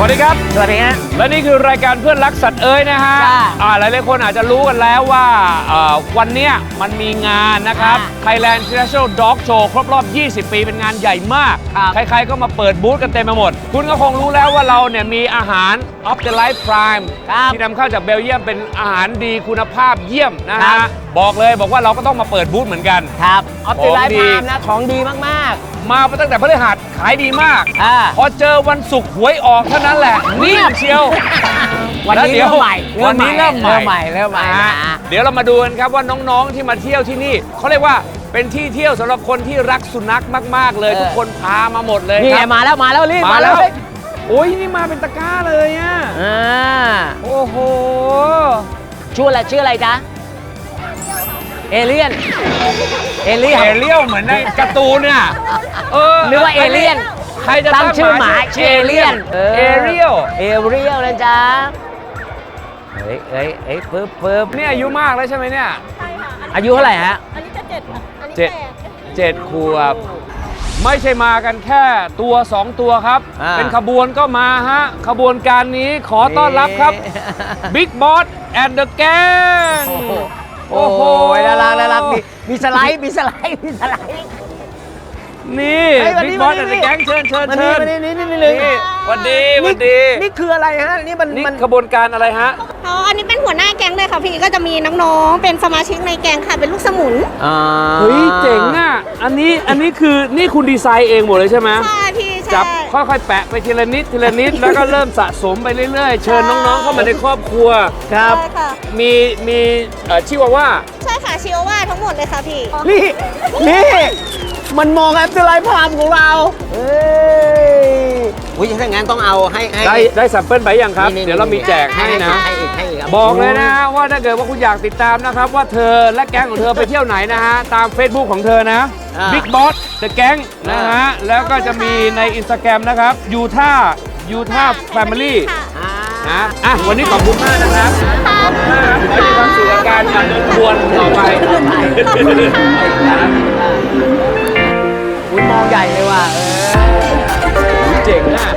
วัสดีครับ สวัสดีฮะ และนี่คือรายการเพื่อนรักสัตว์เอ้ยนะฮะจ้าอ่าหลายๆคนอาจจะรู้กันแล้วว่าเอ่อวันเนี้ยมันมีงานนะครับ อ่า Thailand International Dog Show ครบรอบ 20 ปีเป็นงานใหญ่มาก ครับใครๆก็มาเปิดบูธกันเต็มไปหมด คุณก็คงรู้แล้วว่าเราเนี่ยมีอาหาร Off the Life Prime ครับที่นำเข้าจากเบลเยียมเป็นอาหารดีคุณภาพเยี่ยมนะครัฮะ บ บอกเลยบอกว่าเราก็ต้องมาเปิดบูธเหมือนกัน ครับ ออฟติไลของฟ์ดีพามนะ ของดีมาก มาตั้งแต่พฤหัส ขายดีมากๆอ่า พอเจอวันศุกร์หวยออกเท่านั้นแหละนิ่งเชียว วันนี้แล้วเดี๋ยวเริ่มใหม่วันนี้เริ่มใหม่ เริ่มใหม่เริ่มใหม่อะนะ เดี๋ยวเรามาดูกันครับว่าน้องๆที่มาเที่ยวที่นี่เขาเรียกว่าเป็นที่เที่ยวสำหรับคนที่รักสุนัขมาก ๆ เลย เออ ทุกคนพามาหมดเลยนี่คไงรับมาแล้วมาแล้วรีบมามาแล้แล้ววโอ้ยนี่มาเป็นตะกร้าเลยอะอ่าโอ้โห ชื่ออะไรชื่ออะไรจ๊ะเอเลี่ยน เอเลี่ยน เอเลี่ยวเหมือนในการ์ตูนเนี่ยเออนึกว่าเอเลี่ยนใครจะตั้งชื่อหมาชื่ชื่อเอเลี่ยนเอเลี่ยวเอเลี่ยนนะจ๊ะเฮ้ยเฮ้ยเฮ้ยปึ๊บปึ๊บนี่อายุมากแล้วใช่ไหมเนี่ย ใช่ค่ะอายุเท่าไหร่ฮะ อันนี้จะเจ็ดค่ะอันนี้เจ็ด แปดเจ็ดขวบ ไม่ใช่มากันแค่ตัว 2 ตัวครับ อ่า เป็นขบวนก็มาฮะ ขบวนการนี้ขอต้อนรับครับ Big Boss and the Gang โอ้โห โอ้โหน่ารักน่ารักมีมีสไลด์มีสไลด์มีสไลด์ นี่เฮ้ยวัน Big นี้ Boss วัน and นี้ the Gang เชิญเชิญมาเชินี่ญมานี่นี่นี่นี่นี่หวันดีหวันดีนี่คืออะไรฮะนี่มันนี่มันขบวนการอะไรฮะ อ๋ออันนี้เป็นหัวหน้าแก๊งเลยค่ะพี่ก็จะมีน้องๆ เป็นสมาชิกในแก๊งค่ะ เป็นลูกสมุนอ่าเฮ้ยเจ๋งอะ อันนี้อันนี้คือนี่คุณดีไซน์เองหมดเลยใช่ไหมใช่พี่ จัใช่บค่อยๆแปะไปทีละนิดทีละนิด แล้วก็เริ่มสะสมไปเรื่อยๆ เชิญน้องๆเข้ามาในครอบครัวครับ ใช่ค่ะ มีมีเอ่อชิวาว่า ใช่ค่ะชิโอว่าทั้งหมดเลยค่ะพี่ นี่นี่มันมองแอปสไลด์พามของเราเฮ้ย อุ้ยถ้างั้นต้องเอาให้ให้ได้ได้สัมเปิลไปยังครับ นี่เดี๋ยวเรามีแจกให้นะ ให้อีกให้อีกครับ บอกเลยนะว่าถ้าเกิดว่าคุณอยากติดตามนะครับ ว่าเธอและแก๊งของเธอไปเที่ยวไหนนะฮะ ตาม Facebook ของเธอนะ อ่า Big Boss The Gang นะฮะ แล้วก็จะมีใน Instagram นะครับยูท่ายูท่า Family ค่ะอ่านะอะ วันนี้ขอบคุณมากนะครับขอบคุณมากครับขอให้มีความสุขกับการเดินขบวนต่อไปอุ้ยมองใหญ่เลยว่ะเออเจ๋งอะ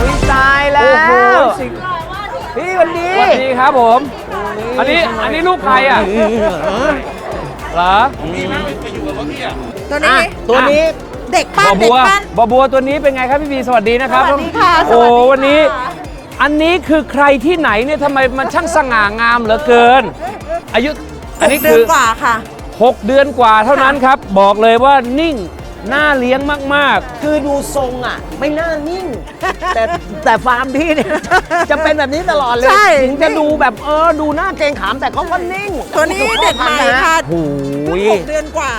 อุ้ยตายแล้โอ้โหวสิ่งพี่วันดีสวัสดีครับผม อันนี้อันนี้ลูกใครอะเหรอตัวอะนี้ตัวนี้เด็กบปั้อนเด็บักวปั้นบอบัวตัวนี้เป็นไงครับพี่บีสวัสดีนะครับสวัสดีค่ะโอ้สวัสดีค่ะวันนี้ อันนี้คือใครที่ไหนเนี่ยทำไมมันช่างสง่างามเหลือเกิน อายุอันนี้เดืคืออนกว่าค่ะ 6 เดือนกว่าเท่านั้นครับ บอกเลยว่านิ่ง น่าเลี้ยงมาก คือดูทรงอะ ไม่น่านิ่ง แต่แต่ฟาร์มพี่เนี่ย จะเป็นแบบนี้ตลอดเลยใช่ ถึงจะดูแบบเออดูหน้าเกรงขามแต่เขาก็นิ่งตัวนี้เด็กใหม่ค่ะโอ้โห หกเดือนกว่า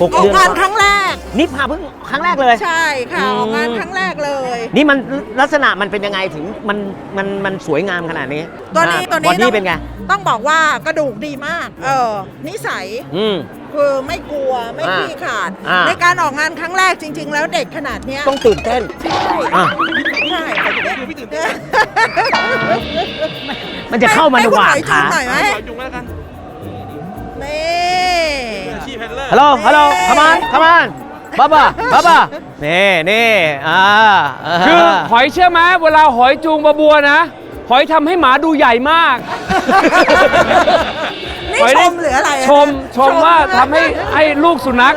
หกออเดืกอน งานครั้งแรก นี่พาเพิ่งครั้งแรกเลย ใช่ค่ะอืมออกงานครั้งแรกเลย นี่มันลักษณะมันเป็นยังไงถึงมันมันมันสวยงามขนาดนี้ตัวนี้อะตัวนี้บอดี้ต้องเป็นไง ต้องบอกว่ากระดูกดีมาก เออนิสัยอืม คือไม่กลัวไม่อ่าขี้ขาด อ่า ในการออกงานครั้งแรกจริง ๆ แล้วเด็กขนาดเนี้ยต้องตื่นเต้นอะใช่เด็กมันจะเข้ามาในหว่างให้คุณขาหน่อยไหมนี่ฮัลโหลฮัลโหลขมานขมานบ้าบ้าบ้าบ้านี่นี่อ่าๆคือหอยเชื่อไหมเวลาหอยจูงบอบัวนะ หอยทำให้หมาดูใหญ่มากนี่หอย ชได้มหรืออะไรอะชมชมว่าทำให้ให้ลูกสุนัข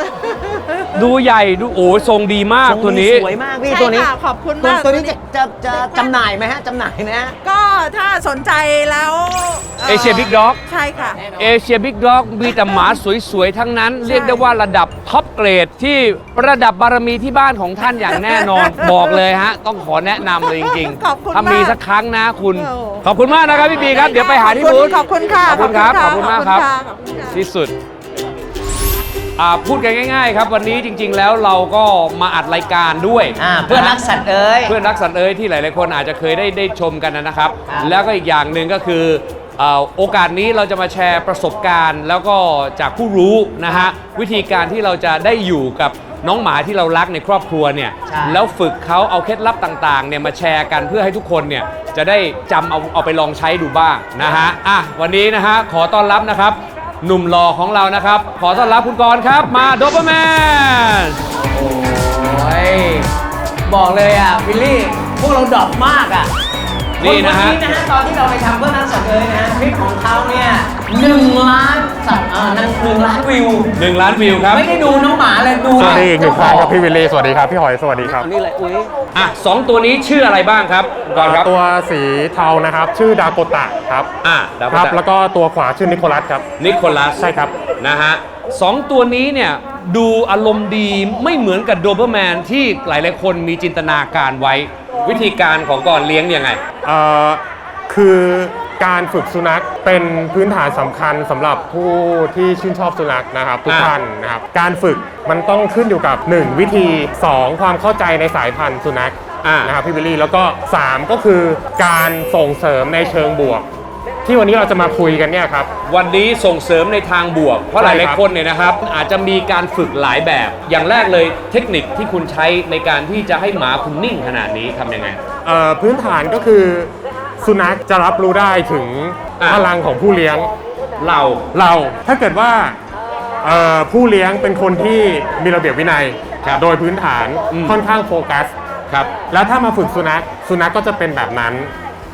ดูใหญ่ดูโอ้ทรงดีมากทรงตัวนี้ สวยมากพี่ใช่ตัวนี้ค่ะขอบคุณตัวมากตัวนี้ตัวนี้จะจะจะจำหน่ายไหมฮะจำหน่ายไหมฮะ ก็ถ้าสนใจแล้วเอเชียบิ๊กด็อกใช่ค่ะ เอเชียบิ๊กด็อกมีแต่หมาสวยๆ ทั้งนั้น เรียกได้ว่าระดับท็อปเกรดที่ระดับบารมีที่บ้านของท่านอย่างแน่นอน บอกเลยฮะ ต้องขอแนะนำเลยจริงขอบคุณถ้ามีมากสักครั้งนะคุณ โอ้ ขอบคุณมากนะครับพี่บีครับ เดี๋ยวไปหาที่บูธขอบคุณค่ะขอบคุณครับ ขอบคุณมากครับขอบคุณค่ะ ที่สุด อ่าพูดกันง่าย ๆ ครับวันนี้จริง ๆ แล้วเราก็มาอัดรายการด้วยอ่าเพื่อนรักสัตว์เอ้ย เพื่อนรักสันเอ้ยที่หลายๆคนอาจจะเคยได้ได้ชมกันนะครับ ครับ แล้วก็อีกอย่างหนึ่งก็คือเอ่อโอกาสนี้เราจะมาแชร์ประสบการณ์ แล้วก็จากผู้รู้นะฮะวิธีการที่เราจะได้อยู่กับน้องหมาที่เรารักในครอบครัวเนี่ยใช่ แล้วฝึกเขาเอาเคล็ดลับต่างๆเนี่ยมาแชร์กันเพื่อให้ทุกคนเนี่ยจะได้จำเอาเอาไปลองใช้ดูบ้างนะฮะอะวันนี้นะฮะขอต้อนรับนะครับ หนุ่มหล่อของเรานะครับ ขอต้อนรับคุณกรณ์ครับ มาโดเปอร์แมน โอ้ยบอกเลยอะวิลลี่ พวกเราดรอปมากอะ นี่นะฮะคนี้นะฮะตอนที่เราไปทำเพื่อนนั้นสดเลยนะฮะคลิปของเขาเนี่ยหนึ่งล้านสับเอ่อนั่นหนึ่งล้านวิว1ล้านวิวครับ ไม่ได้ดูน้องหมาเลยดูสวัสดีอีกหนึ่งครั้งครับพี่เวิลลี่สวัสดีครับพี่หอยสวัสดีครับอันนี้เลยอุ้ยอะสองตัวนี้ชื่ออะไรบ้างครับคุณกรณ์ครับตัวสีเทานะครับ ชื่อดาโกตะครับอะดาวครับแล้วก็ตัวขวาชื่อนิโคลัสครับนิโคลัสใช่ครับนะฮะสองตัวนี้เนี่ยดูอารมณ์ดีไม่เหมือนกับโดเบอร์แมนที่หลายๆคนมีจินตนาการไว้ วิธีการของก่อนเลี้ยงยังไง เอ่อคือการฝึกสุนัขเป็นพื้นฐานสำคัญสำหรับผู้ที่ชื่นชอบสุนัขนะครับทุกอ่า ท่านนะครับการฝึกมันต้องขึ้นอยู่กับ 1 วิธี 2 ความเข้าใจในสายพันธุ์สุนัขอ่า นะครับพี่วิลลี่แล้วก็ 3 ก็คือการส่งเสริมในเชิงบวก ที่วันนี้เราจะมาคุยกันเนี่ยครับ วันนี้ส่งเสริมในทางบวก เพราะหใช่ลายครับๆคนเนี่ยนะครับ อาจจะมีการฝึกหลายแบบ อย่างแรกเลยเทคนิคที่คุณใช้ในการที่จะให้หมาคุณนิ่งขนาดนี้ทำยังไง เอ่อพื้นฐานก็คือสุนัขจะรับรู้ได้ถึงอะ พลังของผู้เลี้ยง เราเราถ้าเกิดว่าเอ่อผู้เลี้ยงเป็นคนที่มีระเบียบวินัยครับโดยพื้นฐานอืมค่อนข้างโฟกัส ครับ แล้วถ้ามาฝึกสุนัขสุนัขก็จะเป็นแบบนั้น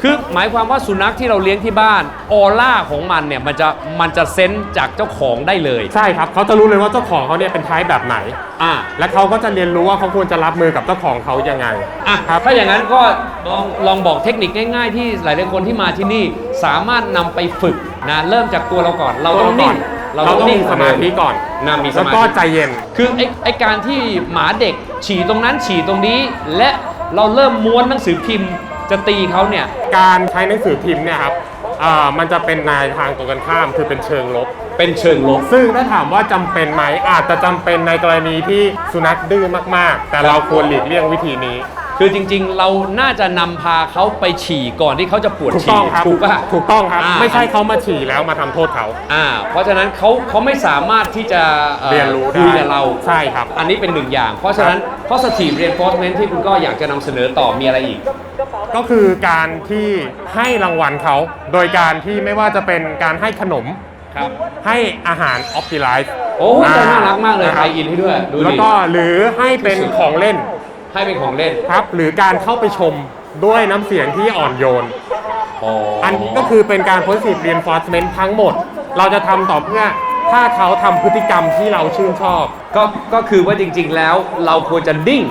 คือหมายความว่าสุนัขที่เราเลี้ยงที่บ้านออร่าของมันเนี่ยมันจะมันจะเซนส์จากเจ้าของได้เลย ใช่ครับเขาจะรู้เลยว่าเจ้าของเขาเนี่ยเป็นไทป์แบบไหน อะและเขาก็จะเรียนรู้ว่าเขาควรจะรับมือกับเจ้าของเขายังไง อะครับ ถ้าอย่างนั้นก็ลองลองบอกเทคนิคง่ายๆ ที่หลายๆคนที่มาที่นี่สามารถนำไปฝึกนะเริ่มจากตัวเราก่อน เราต้องนิ่งเราต้องมีสมาธิก่อนนะมีสแล้วมาก็ธิ ใจเย็น คือไอ้ไอ้การที่หมาเด็กฉี่ตรงนั้นฉี่ตรงนี้ และเราเริ่มม้วนหนังสือพิมพ์ จะตีเขาเนี่ย การใช้หนังสือพิมพ์เนี่ยครับเอ่อมันจะเป็นนายทางตรงกันข้ามคือเป็นเชิงลบ เป็นเชิงลบ ซึ่งถ้าถามว่าจำเป็นไหมอาจจะจำเป็นในกรณีที่สุนัขดื้อมากๆ แต่เราควรหลีกเลี่ยงวิธีนี้ คือจริงๆ เราน่าจะนำพาเขาไปฉี่ก่อนที่เขาจะปวดถูกฉี่ต้องครับถูกป่ะถูกต้องครับอ่าไม่ใช่เขามาฉี่แล้วมาทำโทษเขา อ่า เพราะฉะนั้นเขาเขาไม่สามารถที่จะอ่อเรียนรู้ได้คุยกับเราใช่ครับ อันนี้เป็นหนึ่งอย่าง เพราะฉะนั้น positive reinforcement ที่คุณก็อยากจะนำเสนอต่อมีอะไรอีก ก็คือการที่ให้รางวัลเขา โดยการที่ไม่ว่าจะเป็นการให้ขนม ครับ ให้อาหารออ t ติไลซ์โอ้ยใจน่ารักมากเลยไทยอินให้ด้วย ดูแล้วดิก็หรือให้เป็นของเล่น ให้เป็นของเล่นครับ หรือการเข้าไปชมด้วยน้ำเสียงที่อ่อนโยนอ๋ออันนี้ก็คือเป็นการ positive reinforcement ทั้งหมด เราจะทำต่อเพื่อถ้าเขาทำพฤติกรรมที่เราชื่นชอบ ก็ก็คือว่าจริง ๆ แล้วเราควรจะนิ่ง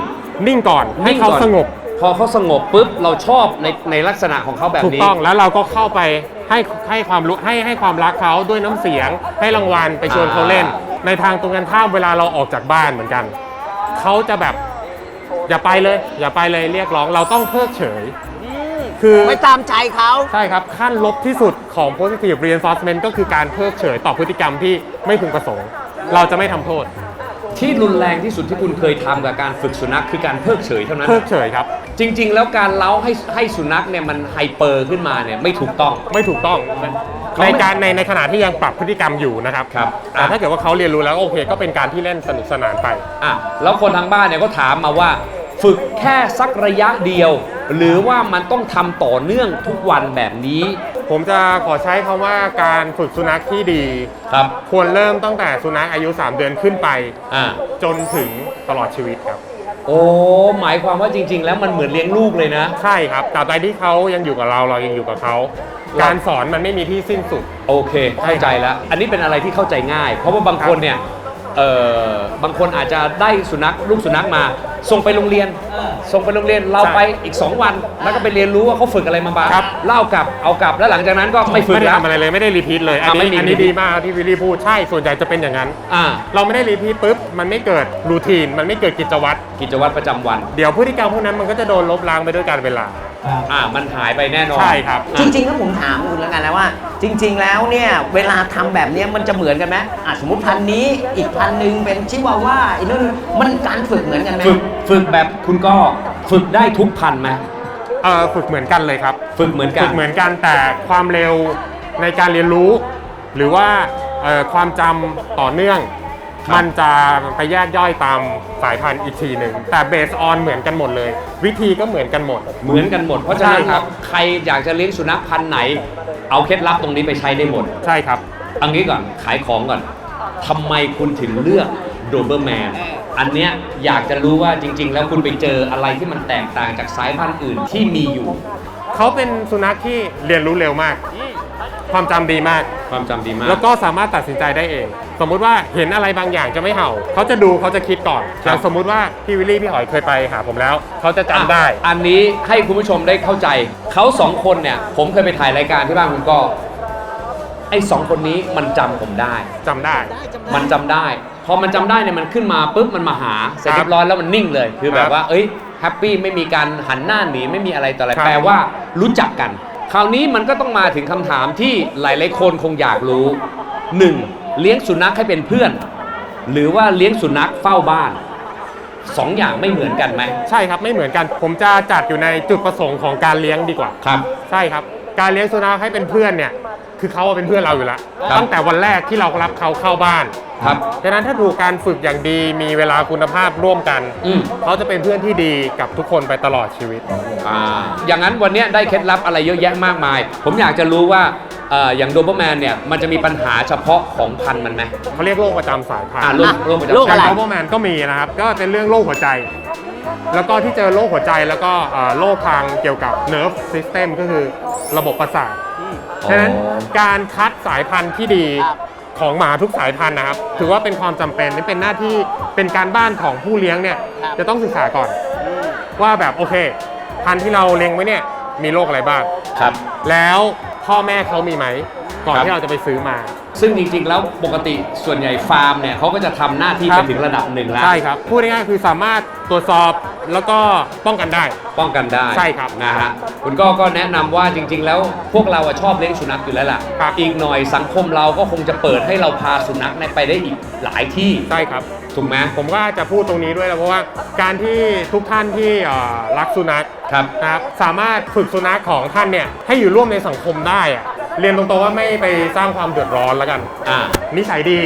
นิ่งก่อนให้นิ่งเขาก่อนสงบ พอเขาสงบปุ๊บเราชอบในในลักษณะของเขาแบบถูกนี้ต้องแล้วเราก็เข้าไปให้ให้ความรู้ให้ให้ความรักเขาด้วยน้ำเสียง ให้รางวัลไปชวนเขาเล่น ในทางตรงกันข้ามเวลาเราออกจากบ้านเหมือนกัน เขาจะแบบ อย่าไปเลย อย่าไปเลยเรียกร้องเราต้องเพิกเฉย คือไม่ตามใจเขาใช่ครับ ขั้นลบที่สุดของ positive reinforcement ก็คือการเพิกเฉยต่อพฤติกรรมที่ไม่พึงประสงค์ เราจะไม่ทำโทษ ที่รุนแรงที่สุดที่คุณเคยทำกับการฝึกสุนัขคือการเพิกเฉยเท่านั้น เพิกเฉยครับ จริง ๆ แล้วการเล้าให้ให้สุนัขเนี่ยมันไฮเปอร์ขึ้นมาเนี่ยไม่ถูกต้อง ไม่ถูกต้องเขาในไม่การในในขณะที่ยังปรับพฤติกรรมอยู่นะครับครับแต่ถ้าเกิดว่าเขาเรียนรู้แล้วโอเค ก็เป็นการที่เล่นสนุกสนานไป อะแล้วคนทางบ้านเนี่ยก็ถามมาว่า ฝึกแค่สักระยะเดียว หรือว่ามันต้องทำต่อเนื่องทุกวันแบบนี้ ผมจะขอใช้คำว่าการฝึกสุนัขที่ดี ครับ ควรเริ่มตั้งแต่สุนัขอายุ 3 เดือนขึ้นไป อ่า จนถึงตลอดชีวิตครับ โอ้ หมายความว่าจริง ๆ แล้วมันเหมือนเลี้ยงลูกเลยนะ ใช่ครับตราบใดที่เขายังอยู่กับเราเรายังอยู่กับเขาการสอนมันไม่มีที่สิ้นสุด โอเค เข้าใจแล้ว อันนี้เป็นอะไรที่เข้าใจง่าย เพราะว่าบางคนเนี่ย เอ่อบางคนอาจจะได้สุนัขลูกสุนัขมา ส่งไปโรงเรียน ส่งไปโรงเรียนเราใช่ไปอีก 2 วัน แล้วก็ไปเรียนรู้ว่าเขาฝึกอะไรมาบ้างครับ เล่ากลับเอากลับแล้วหลังจากนั้นก็ไม่ฝึกไม่ได้แล้ว ทำอะไรเลยไม่ได้รีพีทเลย อันอะไม่นี้มีอันนี้ repeat ดีมากที่วิลลี่พูดใช่ส่วนใหญ่จะเป็นอย่างนั้น อ่าเราไม่ได้รีพีทปุ๊บมันไม่เกิดรูทีนมันไม่เกิดกิจวัตรกิจวัตรประจำวัน เดี๋ยวพฤติกรรมพวกนั้นมันก็จะโดนลบล้างไปด้วยการเวลา อ่ามันหายไปแน่นอนใช่ครับ จริงๆแล้วผมถามคุณแล้วกันนะว่า จริง ๆ แล้วเนี่ยเวลาทำแบบเนี้ยมันจะเหมือนกันไหมอะสมมติพันธุ์นี้อีกพันธุ์หนึ่งเป็นชิวาว่าอีกนู่นมันการฝึกเหมือนกันไหมฝึกฝึกแบบคุณก็ฝึกได้ทุกพันธุ์ไหมเออฝึกเหมือนกันเลยครับ ฝึกเหมือนกัฝึนกเหมือนกันแต่ความเร็วในการเรียนรู้ หรือว่าเอ่อความจำต่อเนื่อง ครับ มันจะไปแยกย่อยตามสายพันธุ์อีกทีหนึ่งแต่เบสออนเหมือนกันหมดเลย วิธีก็เหมือนกันหมด เหมือนกันหมด เพราะฉะนั้นใช่ครับ ใครอยากจะเลี้ยงสุนัขพันธุ์ไหน เอาเคล็ดลับตรงนี้ไปใช้ได้หมด ใช่ครับ เอันนี้ก่อนขายของก่อนทำไมคุณถึงเลือกโดเบอร์แมนอันเนี้ยอยากจะรู้ว่าจริง ๆ แล้วคุณไปเจออะไรที่มันแตกต่างจากสายพันธุ์อื่นที่มีอยู่ เขาเป็นสุนัขที่เรียนรู้เร็วมาก ความจำดีมาก ความจำดีมาก แล้วก็สามารถตัดสินใจได้เอง สมมุติว่าเห็นอะไรบางอย่างจะไม่เห่า เขาจะดูเขาจะคิดก่อนครับ อย่างสมมุติว่าพี่วิลลี่พี่หอยเคยไปหาผมแล้ว เขาจะจำได้ อะอันนี้ให้คุณผู้ชมได้เข้าใจ เขาสองคนเนี่ย ผมเคยไปถ่ายรายการที่บ้านคุณก็ ไอ้สองคนนี้มันจำผมได้ จำได้ มันจำได้ พอมันจำได้เนี่ยมันขึ้นมาปุ๊บมันมาหา เสร็จครับเรียบร้อยแล้วมันนิ่งเลย คือแบครับบว่า เอ้ยแฮปปี้ไม่มีการหันหน้าหนีไม่มีอะไรต่ออะไร ครับแปลว่ารู้จักกัน คราวนี้มันก็ต้องมาถึงคำถามที่หลายๆคนคงอยากรู้หนึ่งเลี้ยงสุนัขให้เป็นเพื่อน หรือว่าเลี้ยงสุนัขเฝ้าบ้านสองอย่างไม่เหมือนกันไหม ใช่ครับไม่เหมือนกัน ผมจะจัดอยู่ในจุดประสงค์ของการเลี้ยงดีกว่า ครับ ใช่ครับ การเลี้ยงสุนัขให้เป็นเพื่อนเนี่ย คือเขาเป็นเพื่อนเราอยู่แล้วครับ ตั้งแต่วันแรกที่เรารับเขาเข้าบ้านครับ ดังนั้นถ้าถูกการฝึกอย่างดีมีเวลาคุณภาพร่วมกันอืม เขาจะเป็นเพื่อนที่ดีกับทุกคนไปตลอดชีวิต อ่าอย่างนั้นวันเนี้ยได้เคล็ดลับอะไรเยอะแยะมากมาย ผมอยากจะรู้ว่าเอ่ออย่างโดเบอร์แมนเนี่ยมันจะมีปัญหาเฉพาะของพันธุ์มันไหม เขาเรียกโรคประจำสายพันอ่าธุ์โรคโรคประจำ โรคกาอะไรรโรเบอร์แมนก็มีนะครับ ก็เป็นเรื่องโรคหัวใจ แล้วก็ที่เจอโรคหัวใจแล้วก็เอ่อโรคทางเกี่ยวกับ nerve system ก็คือระบบประสาท ฉะนั้นการคัดสายพันธุ์ที่ดีของหมาทุกสายพันธุ์นะครับ ถือว่าเป็นความจำเป็นนี่เป็นหน้าที่เป็นการบ้านของผู้เลี้ยงเนี่ยจะต้องศึกษาก่อน ว่าแบบโอเค พันธุ์ที่เราเลี้ยงไว้เนี่ยมีโรคอะไรบ้าง ครับ แล้วพ่อแม่เขามีไหม ก่อนครับ ที่เราจะไปซื้อมา ซึ่งจริงๆแล้วปกติส่วนใหญ่ฟาร์มเนี่ยเขาก็จะทำหน้าที่ครัไปบถึงระดับหนึ่งแล้ว ใช่ครับ พูดง่ายๆคือสามารถตรวจสอบแล้วก็ป้องกันได้ ป้องกันได้ใช่ครับนะฮะคุณก็ก็แนะนำว่าจริง ๆ แล้วพวกเราอะชอบเลี้ยงสุนัขอยู่แล้วล่ะ ครับ อีกหน่อยสังคมเราก็คงจะเปิดให้เราพาสุนัขเนี่ยไปได้อีกหลายที่ใช่ครับ ถูกไหมผมก็จะพูดตรงนี้ด้วยนะเพราะว่าการที่ทุกท่านที่เอ่อรักสุนัขครับ นะครับสามารถฝึกสุนัขของท่านเนี่ยให้อยู่ร่วมในสังคมได้อะ เรียนตรงๆว่าไม่ไปสร้างความเดือดร้อนแล้วกัน อ่า นิสัยดี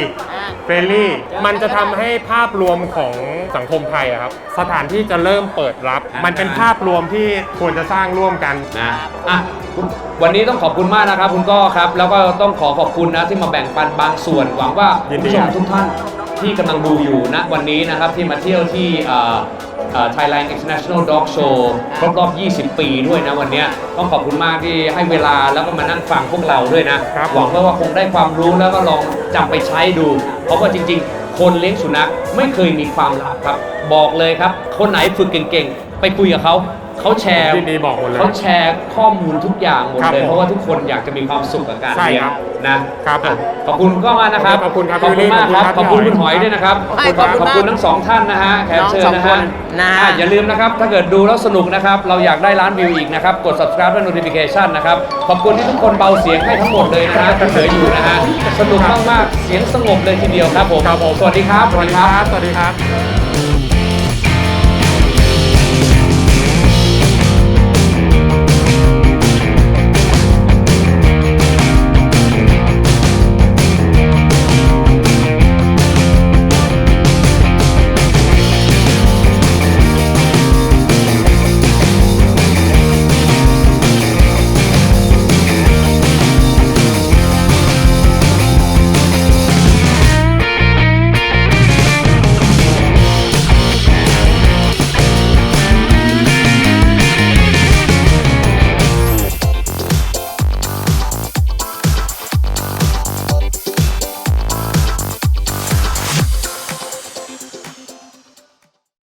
เฟรนลี่ มันจะทำให้ภาพรวมของสังคมไทยอะครับ สถานที่จะเริ่มเปิดรับ มันเป็นภาพรวมที่ควรจะสร้างร่วมกัน นะอะคุณวันนี้ต้องขอบคุณมากนะครับ คุณก้อครับ แล้วก็ต้องขอขอบคุณนะที่มาแบ่งปันบางส่วน หวังว่ายิคุณนดีผู้ชมครับทุกท่านที่กำลังดูอยู่นะวันนี้นะครับที่มาเที่ยวที่เอ่อเอ่อ Thailand International Dog Show ครบรอบ 20 ปีด้วยนะวันเนี้ยต้องขอบคุณมากที่ให้เวลาแล้วก็มานั่งฟังพวกเราด้วยนะครับหวังว่าคงได้ความรู้แล้วก็ลองจำไปใช้ดู เพราะว่าจริง ๆ คนเลี้ยงสุนัขไม่เคยมีความลับครับ บอกเลยครับ คนไหนฝึกเก่งๆ ไปคุยกับเขา เขาแชร์ยินดีบอกหมดเลย เขาแชร์ข้อมูลทุกอย่างหมดครับเลย ผมเพราะว่าทุกคนอยากจะมีความสุขกับการใช่เลี้ยงครับนะครับผมขอบคุณก็มากนะครับขอบคุณครับขอบคุณมากครับขขออบบคุคุณณครับคุณหอยด้วยนะครับขอบคุณครับขอบคุณทั้งสองท่านนะฮะแขกเชิญน้องสองนะคฮะนนะอะอย่าลืมนะครับ ถ้าเกิดดูแล้วสนุกนะครับ เราอยากได้ล้านวิวอีกนะครับ กด subscribe และ notification นะครับ ขอบคุณที่ทุกคนเบาเสียงให้ทั้งหมดเลยนะฮะที่เหลืออยู่นะฮะสนุกมากๆเสียงสงบเลยทีเดียวครับผมครับผม สวัสดีครับ สวัสดีครับ สวัสดีครับ